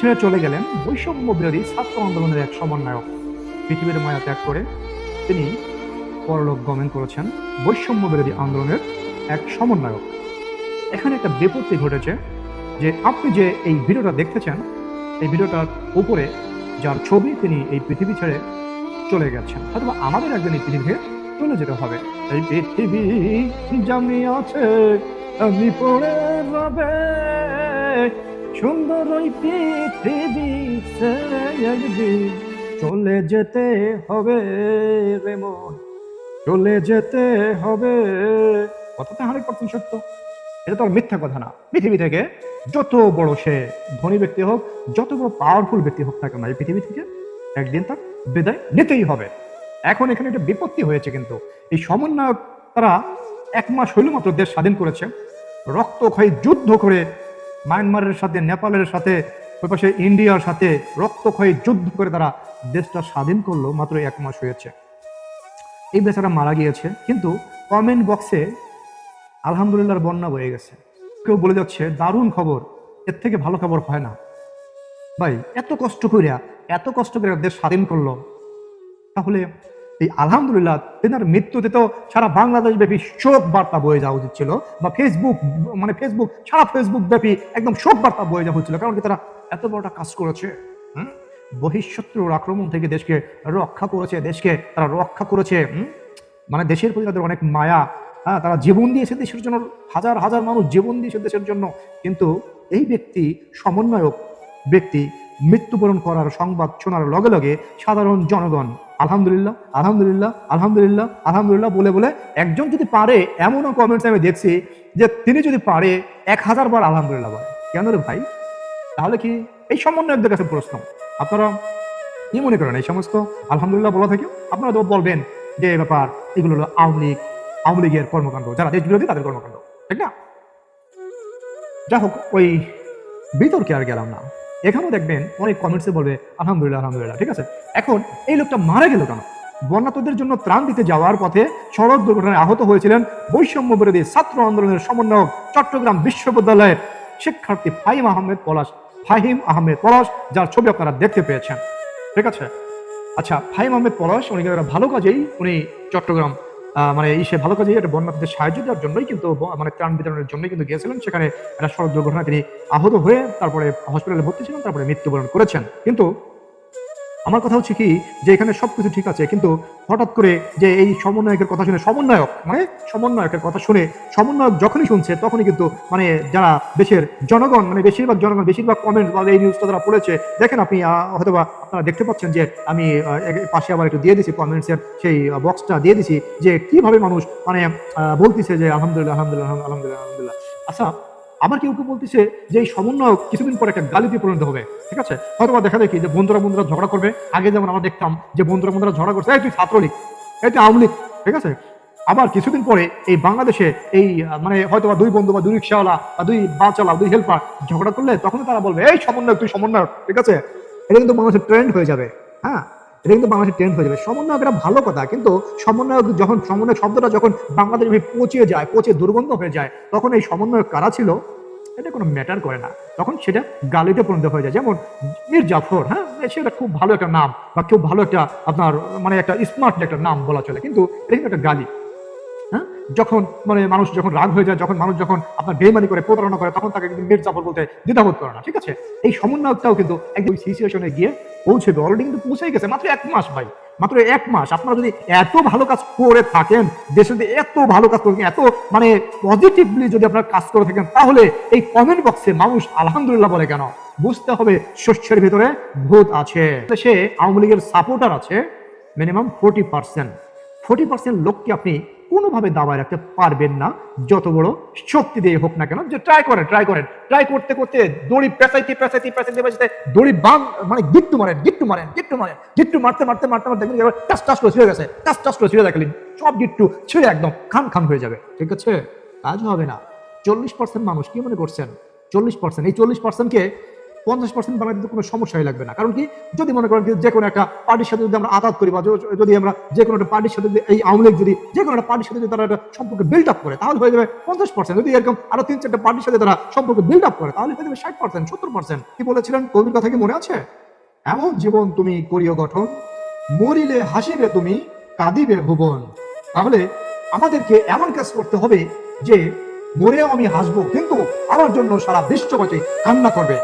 ছেড়ে চলে গেলেন বৈষম্য বিরোধী ছাত্র আন্দোলনের এক সমন্বয়ক। পৃথিবীর মায়া ত্যাগ করে তিনি পরলোক গমন করেছেন বৈষম্য বিরোধী আন্দোলনের এক সমন্বয়ক। এখানে একটা বিপত্তি ঘটেছে যে আপনি যে এই ভিডিওটা দেখতেছেন, এই ভিডিওটার উপরে যার ছবি তিনি এই পৃথিবী ছেড়ে চলে গেছেন, অথবা আমাদের একজন এই পৃথিবী থেকে চলে যেতে হবে। এই পৃথিবী আছে আমি পড়ে রবে সুন্দর ওই চলে যেতে হবে রে চলে যেতে হবে। কথাটা হান্ড্রেড পার্সেন্ট সত্য? এটা তো আর মিথ্যা কথা না। পৃথিবী থেকে যত বড় সে ধনী ব্যক্তি হোক, যত বড় পাওয়ারফুল ব্যক্তি হোক থাকে না এই পৃথিবী থেকে একদিন তার বিদায় নিতেই হবে। এখন এখানে একটা বিপত্তি হয়েছে কিন্তু। এই সমন্বয়ক তারা এক মাস হইল মাত্র দেশ স্বাধীন করেছে। রক্তক্ষয়ী যুদ্ধ করে মায়ানমারের সাথে, নেপালের সাথে, ওই ইন্ডিয়ার সাথে রক্তক্ষয়ী যুদ্ধ করে তারা দেশটা স্বাধীন করল মাত্র এক মাস হয়েছে। এই বেচারা মারা গিয়েছে, কিন্তু কমেন্ট বক্সে আলহামদুলিল্লাহর বন্যা বয়ে গেছে। কেউ বলে যাচ্ছে, দারুণ খবর, এর থেকে ভালো খবর হয় না। ভাই, এত কষ্ট করিয়া এত কষ্ট করে দেশ স্বাধীন করল। তাহলে এই আলহামদুলিল্লাহ, তেনার মৃত্যুতে তো সারা বাংলাদেশ ব্যাপী শোক বার্তা বয়ে যাওয়া উচিত ছিল, বা ফেসবুক মানে ফেসবুক সারা ফেসবুক ব্যাপী একদম শোক বার্তা বয়ে যাওয়া উচিত কারণ কি তারা এত বড়টা কাজ করেছে? বহিঃশত্রুর আক্রমণ থেকে দেশকে রক্ষা করেছে, দেশকে তারা রক্ষা করেছে? মানে দেশের প্রতি তাদের অনেক মায়া হ্যাঁ তারা জীবন দিয়েছে দেশের জন্য, হাজার হাজার মানুষ জীবন দিয়েছে দেশের জন্য কিন্তু এই ব্যক্তি সমন্বয়ক ব্যক্তি মৃত্যুবরণ করার সংবাদ শোনার লগে লগে সাধারণ জনগণ আলহামদুলিল্লাহ আলহামদুলিল্লাহ আলহামদুলিল্লাহ আলহামদুলিল্লাহ বলে বলে একজন যদি পারে, এমনও কমেন্টস আমি দেখছি যে তিনি যদি পারে, এক হাজার বার আলহামদুলিল্লাহ বলে। কেন রে ভাই? তাহলে কি এই সমন্বয়কদের কাছে প্রশ্ন। আপনারা কি মনে করেন এই সমস্ত? আলহামদুলিল্লাহ বলা থেকে। আপনারা তো বলবেন যে ব্যাপার, এগুলো হলো আওয়ামী লীগ, আওয়ামী লীগের কর্মকাণ্ড, যারা দেশ বিরোধী তাদের কর্মকাণ্ড, ঠিক না? যা হোক, ওই বিতর্কে আর গেলাম না। এখানেও দেখবেন অনেক কমেন্টসে বলবে, আলহামদুলিল্লাহ আলহামদুলিল্লাহ, ঠিক আছে? এখন এই লোকটা মারা গেল কেন? বন্যাতদের জন্য ত্রাণ দিতে যাওয়ার পথে সড়ক দুর্ঘটনায় আহত হয়েছিলেন বৈষম্য বিরোধী ছাত্র আন্দোলনের সমন্বয়ক চট্টগ্রাম বিশ্ববিদ্যালয়ের শিক্ষার্থী ফাহিম আহমেদ পলাশ, ফাহিম আহমেদ পলাশ, যার ছবি আপনারা দেখতে পেয়েছেন। ঠিক আছে? আচ্ছা ফাহিম আহমেদ পলাশ, উনি ভালো কাজেই উনি চট্টগ্রাম মানে এই সে ভালো কাজে একটা বন্যাদের সাহায্য দেওয়ার জন্যই কিন্তু মানে ত্রাণ বিতরণের জন্যই কিন্তু গিয়েছিলেন। সেখানে একটা সড়ক দুর্ঘটনায় তিনি আহত হয়ে তারপরে হসপিটালে ভর্তি ছিলেন, তারপরে মৃত্যুবরণ করেছেন। কিন্তু আমার কথা হচ্ছে কি যে এখানে সবকিছু ঠিক আছে কিন্তু হঠাৎ করে যে এই সমন্বয়কের কথা শুনে সমন্বয়ক মানে সমন্বয়কের কথা শুনে সমন্বয়ক যখনই শুনছে তখনই কিন্তু মানে যারা দেশের জনগণ মানে বেশিরভাগ জনগণ বেশিরভাগ কমেন্ট বা এই নিউজটা যারা পড়েছে দেখেন আপনি আহ, হয়তোবা আপনারা দেখতে পাচ্ছেন যে আমি পাশে আবার একটু দিয়ে দিছি কমেন্টসের সেই বক্সটা দিয়ে দিছি যে কীভাবে মানুষ মানে বলতেছে যে আলহামদুলিল্লাহ আলহামদুলিল্লাহ আলহামদুলিল্লাহ আলহামদুলিল্লাহ। আচ্ছা আবার কেউ কেউ বলতেছে যে এই সমন্বয়ক কিছুদিন পরে একটা গালিতে পরিণত হবে। ঠিক আছে? হয়তো দেখা দেখি যে বন্ধুরা বন্ধুরা ঝগড়া করবে। আগে যেমন আমরা দেখতাম যে বন্ধুরা বন্ধুরা ঝগড়া করছে, এই তুই ছাত্রলীগ, এই তুই আওয়ামী লীগ ঠিক আছে? আবার কিছুদিন পরে এই বাংলাদেশে এই মানে হয়তো বা দুই বন্ধু বা দুই রিক্সাওয়ালা বা দুই বাচালা, দুই হেল্পার ঝগড়া করলে তখন তারা বলবে, এই সমন্বয় তুই সমন্বয় ঠিক আছে? এটা কিন্তু বাংলাদেশের ট্রেন্ড হয়ে যাবে। হ্যাঁ? এটা কিন্তু বাংলাদেশের ট্রেন্ড হয়ে যাবে। সমন্বয়ক এটা ভালো কথা, কিন্তু সমন্বয়ক যখন সমন্বয় শব্দটা যখন বাংলাদেশে পচে যায় পচে দুর্গন্ধ হয়ে যায়, তখন এই সমন্বয়ক কারা ছিল? এটা কোনো ম্যাটার করে না। তখন সেটা গালিতে পরিণত হয়ে যায়। যেমন মীর জাফর হ্যাঁ? সেটা খুব ভালো একটা নাম বা খুব ভালো একটা আপনার মানে একটা স্মার্ট একটা নাম বলা চলে। কিন্তু এটা কিন্তু একটা গালি। যখন মানে মানুষ যখন রাগ হয়ে যায়, যখন মানুষ যখন আপনার বেমানি করে, প্রতারণা করে, তখন তাকে কিন্তু মীর জাফর বলতে দ্বিধাবোধ করে না, ঠিক আছে? এই সমন্বয়কটাও কিন্তু একদম সিচুয়েশনে গিয়ে পৌঁছবে অলরেডি কিন্তু পৌঁছেই গেছে, মাত্র এক মাস ভাই, মাত্র এক মাস। আপনারা যদি এত ভালো কাজ করে থাকেন, দেশে যদি এত ভালো কাজ করে এত মানে পজিটিভলি যদি আপনারা কাজ করে থাকেন, তাহলে এই কমেন্ট বক্সে মানুষ আলহামদুলিল্লাহ বলে কেন? বুঝতে হবে শস্যের ভিতরে ভূত আছে। সে আওয়ামী লীগের সাপোর্টার আছে minimum forty percent forty percent লোককে আপনি কোনোভাবে দাবায় রাখতে পারবেন না, যত বড় শক্তি দিয়ে হোক না কেন, যে ট্রাই করেন ট্রাই করেন। ট্রাই করতে করতে দড়ি পেঁচাইতে পেঁচাইতে পেঁচাইতে পেঁচাইতে দড়ি বাং মানে গিট্টু মারেন গিট্টু মারেন গিট্টু মারেন, গিট্টু মারতে মারতে মারতে মারতে দেখবেন টাস টাস করে ছিঁড়ে গেছে, টাস টাস করে ছিঁড়ে দেখলেন সব গিট্টু ছিঁড়ে একদম খান খান হয়ে যাবে, ঠিক আছে? কাজ হবে না। চল্লিশ পার্সেন্ট মানুষ কি মনে করছেন? চল্লিশ পার্সেন্ট এই চল্লিশ পার্সেন্টকে পঞ্চাশ পার্সেন্ট দিতে কোনো সমস্যাই লাগবে না। কারণ কি? যদি মনে করেন যে কোনো একটা পার্টির সাথে যদি আমরা আঘাত করি বা যদি আমরা যে কোনো একটা পার্টির সাথে এই আওয়ামী লীগ যদি যে কোনো একটা পার্টির সাথে যদি তারা একটা সম্পর্ক বিল্ড আপ করে, তাহলে হয়ে যাবে পঞ্চাশ পার্সেন্ট যদি এরকম আরও তিন চারটা পার্টির সাথে তারা সম্পর্ক বিল্ড আপ করে, তাহলে হয়ে যাবে ষাট পার্সেন্ট সত্তর পার্সেন্ট কি বলেছিলেন? কবির কথা কি মনে আছে? এমন জীবন তুমি করিও গঠন, মরিলে হাসিবে তুমি, কাঁদিবে ভুবন। তাহলে আমাদেরকে এমন কাজ করতে হবে যে, মরেও আমি হাসবো, কিন্তু আমার জন্য সারা বিশ্ববাসী কান্না করবে।